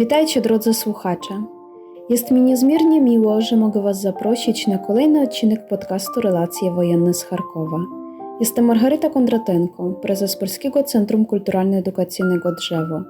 Witajcie drodzy słuchacze. Jest mi niezmiernie miło, że mogę Was zaprosić na kolejny odcinek podcastu Relacje Wojenne z Charkowa. Jestem Margaryta Kondratenko, prezes Polskiego Centrum Kulturalno-Edukacyjnego Drzewo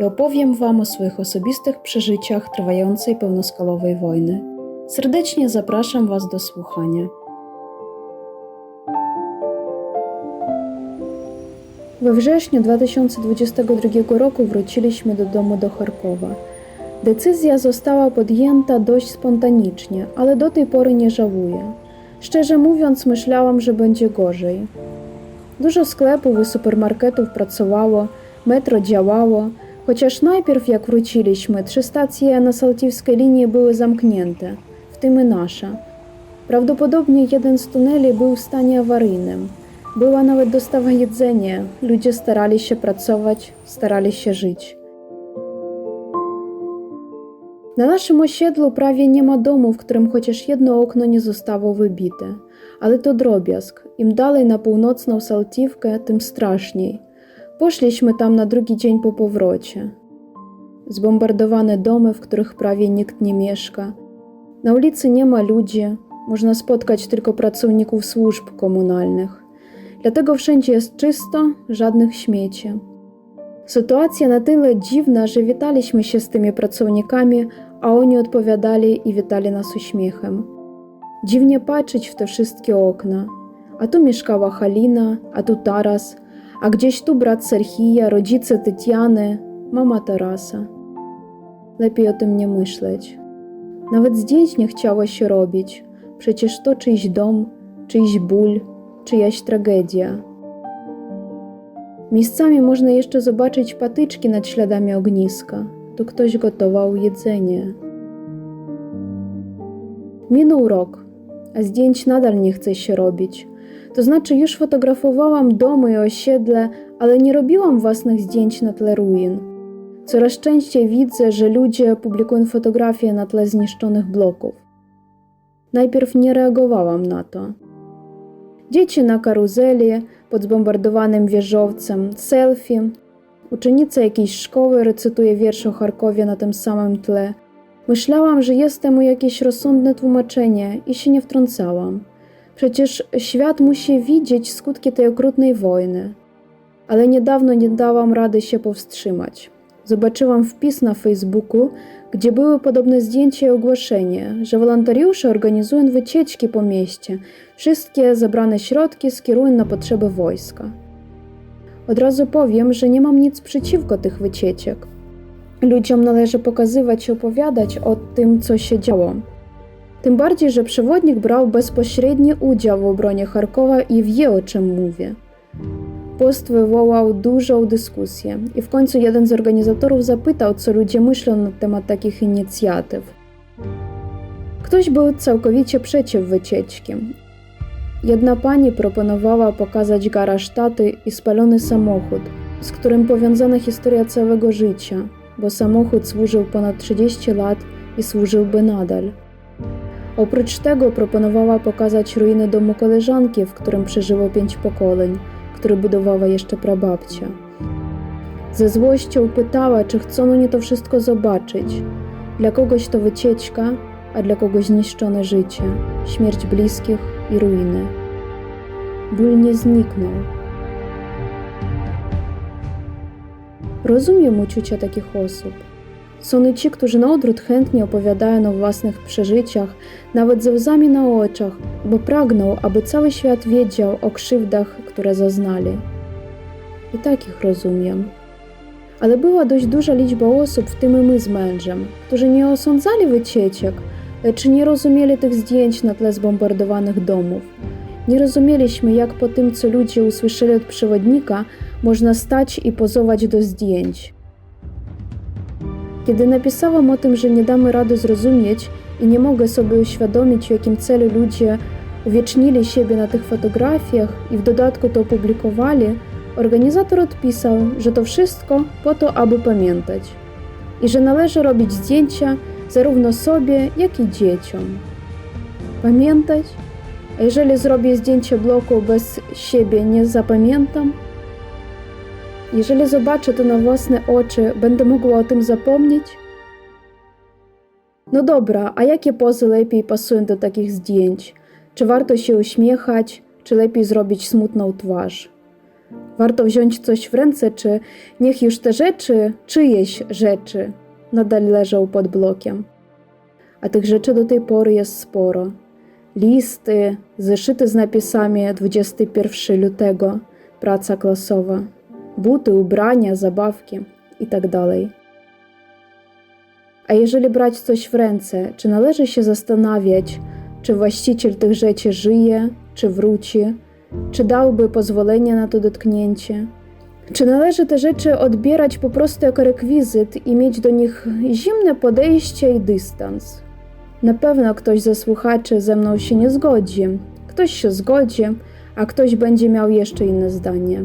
i opowiem Wam o swoich osobistych przeżyciach trwającej pełnoskalowej wojny. Serdecznie zapraszam Was do słuchania. We wrześniu 2022 roku wróciliśmy do domu do Charkowa. Decyzja została podjęta dość spontanicznie, ale do tej pory nie żałuję. Szczerze mówiąc, myślałam, że będzie gorzej. Dużo sklepów i supermarketów pracowało, metro działało, chociaż najpierw jak wróciliśmy, trzy stacje na saltiwskiej linii były zamknięte, w tym i nasza. Prawdopodobnie jeden z tuneli był w stanie awaryjnym. Była nawet dostawa jedzenia, ludzie starali się pracować, starali się żyć. Na naszym osiedlu prawie nie ma domu, w którym chociaż jedno okno nie zostało wybite. Ale to drobiazg. Im dalej na północną Saltiwkę, tym straszniej. Poszliśmy tam na drugi dzień po powrocie. Zbombardowane domy, w których prawie nikt nie mieszka. Na ulicy nie ma ludzi, można spotkać tylko pracowników służb komunalnych. Dlatego wszędzie jest czysto, żadnych śmieci. Sytuacja na tyle dziwna, że witaliśmy się z tymi pracownikami, a oni odpowiadali i witali nas uśmiechem. Dziwnie patrzeć w te wszystkie okna. A tu mieszkała Halina, a tu Taras, a gdzieś tu brat Serhija, rodzice Tytiany, mama Tarasa. Lepiej o tym nie myśleć. Nawet zdjęć nie chciało się robić, przecież to czyjś dom, czyjś ból, czyjaś tragedia. Miejscami można jeszcze zobaczyć patyczki nad śladami ogniska. To ktoś gotował jedzenie. Minął rok, a zdjęć nadal nie chce się robić. To znaczy, już fotografowałam domy i osiedle, ale nie robiłam własnych zdjęć na tle ruin. Coraz częściej widzę, że ludzie publikują fotografie na tle zniszczonych bloków. Najpierw nie reagowałam na to. Dzieci na karuzeli, pod zbombardowanym wieżowcem, selfie. Uczennica jakiejś szkoły recytuje wiersz o Charkowie na tym samym tle. Myślałam, że jest temu jakieś rozsądne tłumaczenie i się nie wtrącałam. Przecież świat musi widzieć skutki tej okrutnej wojny. Ale niedawno nie dałam rady się powstrzymać. Zobaczyłam wpis na Facebooku, gdzie były podobne zdjęcia i ogłoszenie, że wolontariusze organizują wycieczki po mieście. Wszystkie zebrane środki skierują na potrzeby wojska. Od razu powiem, że nie mam nic przeciwko tych wycieczek. Ludziom należy pokazywać i opowiadać o tym, co się działo. Tym bardziej, że przewodnik brał bezpośredni udział w obronie Charkowa i wie, o czym mówię. Post wywołał dużą dyskusję i w końcu jeden z organizatorów zapytał, co ludzie myślą na temat takich inicjatyw. Ktoś był całkowicie przeciw wycieczki. Jedna pani proponowała pokazać garaż taty i spalony samochód, z którym powiązana historia całego życia, bo samochód służył ponad 30 lat i służyłby nadal. Oprócz tego proponowała pokazać ruiny domu koleżanki, w którym przeżyło pięć pokoleń – który budowała jeszcze prababcia. Ze złością pytała, czy chcą nie to wszystko zobaczyć. Dla kogoś to wycieczka, a dla kogoś zniszczone życie, śmierć bliskich i ruiny. Ból nie zniknął. Rozumiem uczucia takich osób. Są i ci, którzy na odwrót chętnie opowiadają o własnych przeżyciach, nawet ze łzami na oczach, bo pragną, aby cały świat wiedział o krzywdach, które zaznali. I takich rozumiem. Ale była dość duża liczba osób, w tym i my z mężem, którzy nie osądzali wycieczek, lecz nie rozumieli tych zdjęć na tle zbombardowanych domów. Nie rozumieliśmy, jak po tym, co ludzie usłyszeli od przewodnika, można stać i pozować do zdjęć. Kiedy napisałam o tym, że nie damy rady zrozumieć i nie mogę sobie uświadomić, w jakim celu ludzie uwiecznili siebie na tych fotografiach i w dodatku to opublikowali, organizator odpisał, że to wszystko po to, aby pamiętać i że należy robić zdjęcia zarówno sobie, jak i dzieciom. Pamiętać? A jeżeli zrobię zdjęcie bloku bez siebie, nie zapamiętam? Jeżeli zobaczę to na własne oczy, będę mogła o tym zapomnieć? No dobra, a jakie pozy lepiej pasują do takich zdjęć? Czy warto się uśmiechać, czy lepiej zrobić smutną twarz? Warto wziąć coś w ręce, czy niech już te rzeczy, czyjeś rzeczy, nadal leżą pod blokiem. A tych rzeczy do tej pory jest sporo. Listy, zeszyty z napisami 21 lutego, praca klasowa, buty, ubrania, zabawki itd. A jeżeli brać coś w ręce, czy należy się zastanawiać, czy właściciel tych rzeczy żyje, czy wróci, czy dałby pozwolenie na to dotknięcie? Czy należy te rzeczy odbierać po prostu jako rekwizyt i mieć do nich zimne podejście i dystans? Na pewno ktoś ze słuchaczy ze mną się nie zgodzi, ktoś się zgodzi, a ktoś będzie miał jeszcze inne zdanie.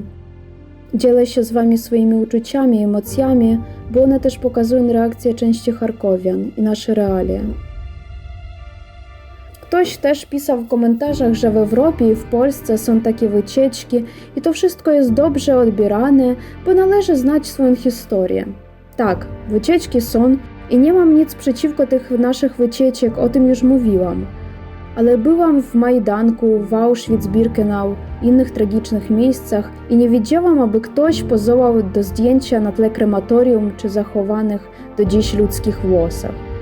Dzielę się z Wami swoimi uczuciami emocjami, bo one też pokazują reakcję części Charkowian i nasze realia. Ktoś też pisał w komentarzach, że w Europie i w Polsce są takie wycieczki i to wszystko jest dobrze odbierane, bo należy znać swoją historię. Tak, wycieczki są i nie mam nic przeciwko tych naszych wycieczek, o tym już mówiłam. Ale byłam w Majdanku, w Auschwitz-Birkenau, innych tragicznych miejscach i nie widziałam, aby ktoś pozował do zdjęcia na tle krematorium czy zachowanych do dziś ludzkich włosach.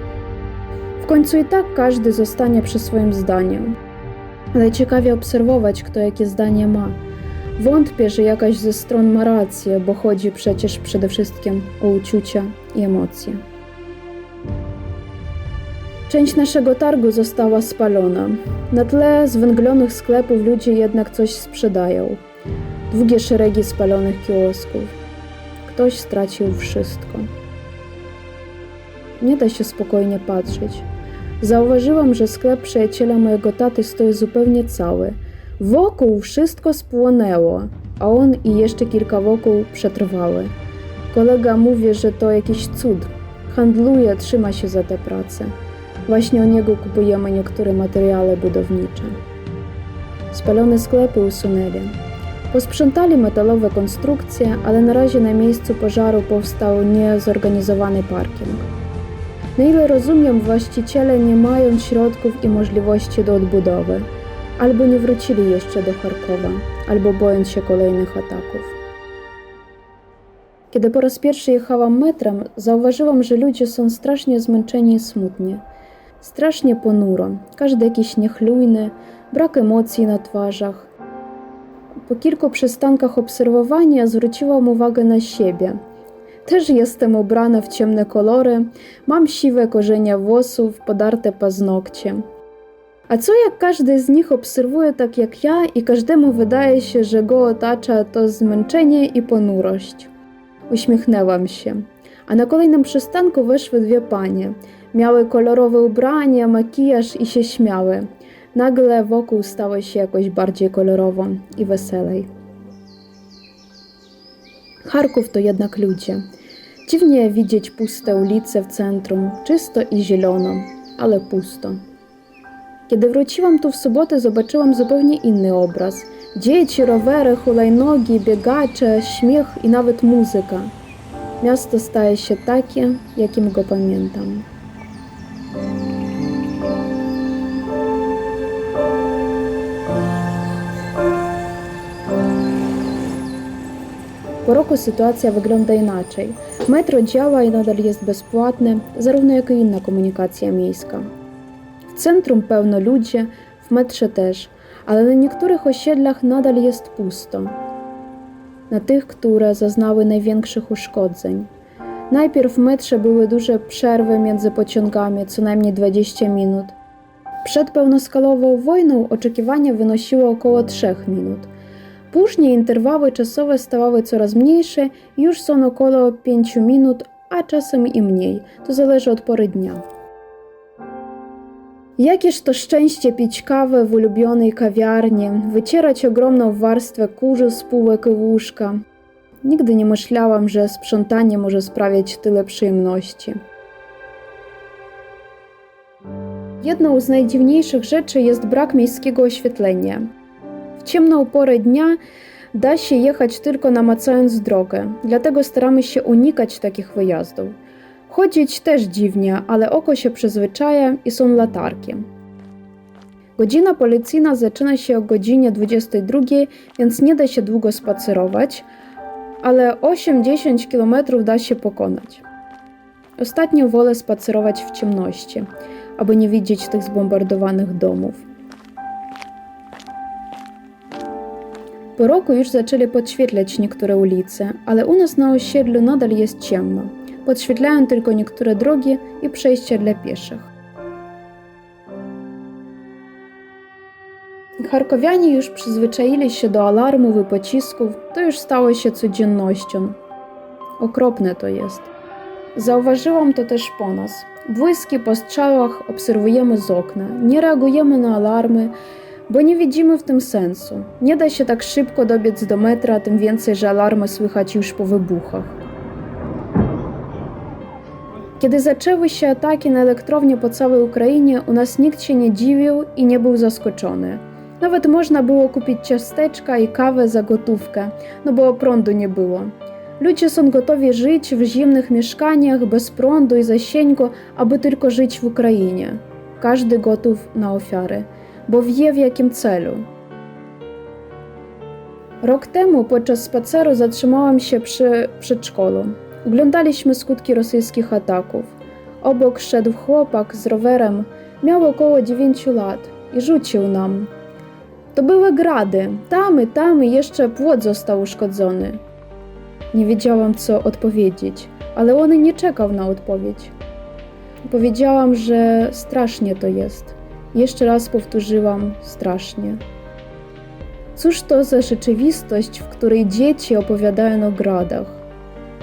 Końcu i tak każdy zostanie przy swoim zdaniu. Ale ciekawie obserwować, kto jakie zdanie ma. Wątpię, że jakaś ze stron ma rację, bo chodzi przecież przede wszystkim o uczucia i emocje. Część naszego targu została spalona. Na tle zwęglonych sklepów ludzie jednak coś sprzedają. Długie szeregi spalonych kiosków. Ktoś stracił wszystko. Nie da się spokojnie patrzeć. Zauważyłam, że sklep przyjaciela mojego taty stoi zupełnie cały. Wokół wszystko spłonęło, a on i jeszcze kilka wokół przetrwały. Kolega mówi, że to jakiś cud. Handluje, trzyma się za tę pracę. Właśnie u niego kupujemy niektóre materiały budownicze. Spalone sklepy usunęli. Posprzątali metalowe konstrukcje, ale na razie na miejscu pożaru powstał niezorganizowany parking. Na ile rozumiem, właściciele nie mają środków i możliwości do odbudowy, albo nie wrócili jeszcze do Charkowa, albo bojąc się kolejnych ataków. Kiedy po raz pierwszy jechałam metrem, zauważyłam, że ludzie są strasznie zmęczeni i smutni. Strasznie ponuro, każdy jakiś niechlujny, brak emocji na twarzach. Po kilku przystankach obserwowania zwróciłam uwagę na siebie. Też jestem ubrana w ciemne kolory, mam siwe korzenia włosów, podarte paznokcie. A co jak każdy z nich obserwuje tak jak ja i każdemu wydaje się, że go otacza to zmęczenie i ponurość? Uśmiechnęłam się. A na kolejnym przystanku weszły dwie panie. Miały kolorowe ubrania, makijaż i się śmiały. Nagle wokół stało się jakoś bardziej kolorowo i weselej. Charków to jednak ludzie. Dziwnie widzieć puste ulice w centrum, czysto i zielono, ale pusto. Kiedy wróciłam tu w sobotę, zobaczyłam zupełnie inny obraz. Dzieci, rowery, hulajnogi, biegacze, śmiech i nawet muzyka. Miasto staje się takie, jakim go pamiętam. Po roku sytuacja wygląda inaczej. Metro działa i nadal jest bezpłatne, zarówno jak i inna komunikacja miejska. W centrum pełno ludzi, w metrze też, ale na niektórych osiedlach nadal jest pusto. Na tych, które zaznały największych uszkodzeń. Najpierw w metrze były duże przerwy między pociągami, co najmniej 20 minut. Przed pełnoskalową wojną oczekiwania wynosiło około 3 minut. Później interwały czasowe stawały coraz mniejsze już są około 5 minut, a czasem i mniej. To zależy od pory dnia. Jakież to szczęście pić kawę w ulubionej kawiarni, wycierać ogromną warstwę kurzu z półek i łóżka. Nigdy nie myślałam, że sprzątanie może sprawiać tyle przyjemności. Jedną z najdziwniejszych rzeczy jest brak miejskiego oświetlenia. W ciemną porę dnia da się jechać tylko namacając drogę, dlatego staramy się unikać takich wyjazdów. Chodzić też dziwnie, ale oko się przyzwyczaja i są latarki. Godzina policyjna zaczyna się o godzinie 22, więc nie da się długo spacerować, ale 8-10 km da się pokonać. Ostatnio wolę spacerować w ciemności, aby nie widzieć tych zbombardowanych domów. Po roku już zaczęli podświetlać niektóre ulice, ale u nas na osiedlu nadal jest ciemno. Podświetlają tylko niektóre drogi i przejścia dla pieszych. Charkowianie już przyzwyczaili się do alarmów i pocisków, to już stało się codziennością. Okropne to jest. Zauważyłam to też po nas. Błyski po strzałach obserwujemy z okna, nie reagujemy na alarmy, bo nie widzimy w tym sensu. Nie da się tak szybko dobiec do metra, tym więcej, że alarmy słychać już po wybuchach. Kiedy zaczęły się ataki na elektrownie po całej Ukrainie, u nas nikt się nie dziwił i nie był zaskoczony. Nawet można było kupić ciasteczka i kawę za gotówkę, no bo prądu nie było. Ludzie są gotowi żyć w zimnych mieszkaniach bez prądu i zasięgu, aby tylko żyć w Ukrainie. Każdy gotów na ofiary, bo wie w jakim celu. Rok temu podczas spaceru zatrzymałam się przy przedszkolu. Oglądaliśmy skutki rosyjskich ataków. Obok szedł chłopak z rowerem, miał około 9 lat i rzucił nam. To były grady, tam i tam jeszcze płot został uszkodzony. Nie wiedziałam, co odpowiedzieć, ale on nie czekał na odpowiedź. Powiedziałam, że strasznie to jest. Jeszcze raz powtórzyłam strasznie. Cóż to za rzeczywistość, w której dzieci opowiadają o gradach?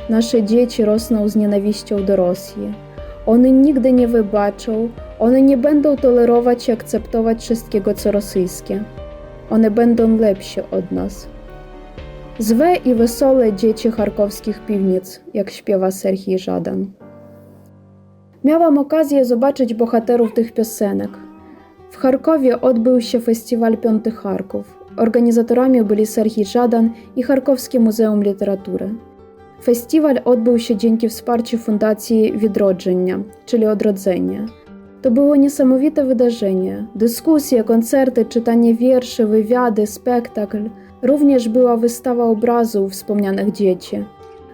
Nasze dzieci rosną z nienawiścią do Rosji. One nigdy nie wybaczą, one nie będą tolerować i akceptować wszystkiego, co rosyjskie. One będą lepsze od nas. Złe i wesołe dzieci charkowskich piwnic, jak śpiewa Serhii Żadan. Miałam okazję zobaczyć bohaterów tych piosenek. W Charkowie odbył się festiwal Piąty Charków. Organizatorami byli Serhii Żadan i Charkowskie Muzeum Literatury. Festiwal odbył się dzięki wsparciu Fundacji Widrodzenia, czyli Odrodzenie. To było niesamowite wydarzenie. Dyskusje, koncerty, czytanie wierszy, wywiady, spektakl. Również była wystawa obrazów wspomnianych dzieci.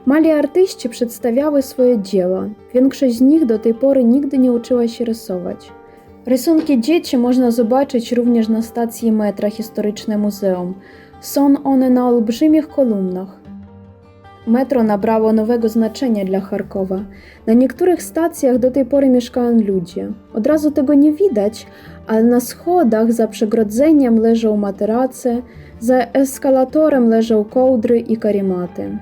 Mali artyści przedstawiały swoje dzieła. Większość z nich do tej pory nigdy nie uczyła się rysować. Rysunki dzieci można zobaczyć również na stacji metra Historyczne Muzeum. Są one na olbrzymich kolumnach. Metro nabrało nowego znaczenia dla Charkowa. Na niektórych stacjach do tej pory mieszkają ludzie. Od razu tego nie widać, ale na schodach za przegrodzeniem leżą materace, za eskalatorem leżą kołdry i karimaty.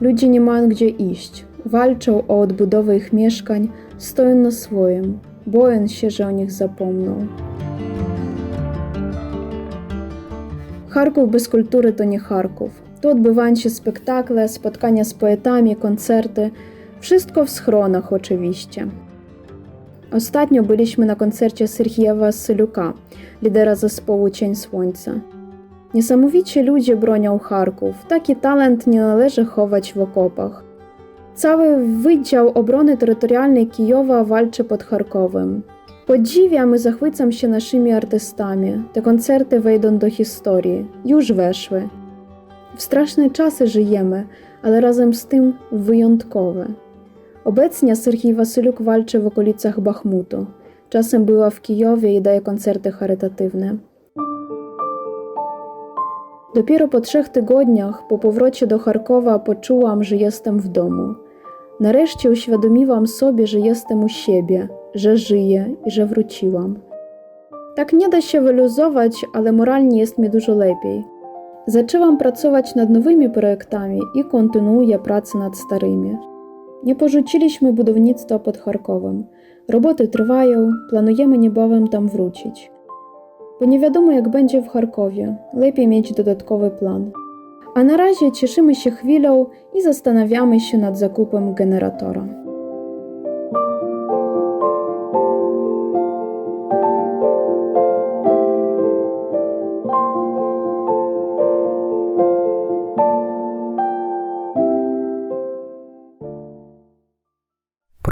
Ludzie nie mają gdzie iść. Walczą o odbudowę ich mieszkań, stoją na swoim, bojąc się, że o nich zapomną. Charków bez kultury to nie Charków. Tu odbywają się spektakle, spotkania z poetami, koncerty. Wszystko w schronach oczywiście. Ostatnio byliśmy na koncercie Serhiewa Syluka, lidera zespołu Cień Słońca. Niesamowici ludzie bronią Charków. Taki talent nie należy chować w okopach. Cały Wydział Obrony Terytorialnej Kijowa walczy pod Charkowem. Podziwiam i zachwycam się naszymi artystami. Te koncerty wejdą do historii. Już weszły. W straszne czasy żyjemy, ale razem z tym wyjątkowe. Obecnie Serhii Wasyliuk walczy w okolicach Bachmutu. Czasem była w Kijowie i daje koncerty charytatywne. Dopiero po trzech tygodniach po powrocie do Charkowa poczułam, że jestem w domu. Nareszcie uświadomiłam sobie, że jestem u siebie, że żyję i że wróciłam. Tak nie da się wyluzować, ale moralnie jest mi dużo lepiej. Zaczęłam pracować nad nowymi projektami i kontynuuję pracę nad starymi. Nie porzuciliśmy budownictwa pod Charkowem. Roboty trwają, planujemy niebawem tam wrócić. Bo nie wiadomo, jak będzie w Charkowie, lepiej mieć dodatkowy plan. A na razie cieszymy się chwilą i zastanawiamy się nad zakupem generatora.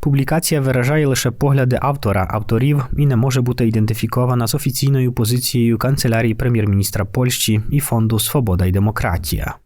Публікація виражає лише погляди автора, авторів і не може бути ідентифікована з офіційною позицією Канцелярії прем'єр-міністра Польщі і Фонду Свобода і Демократія.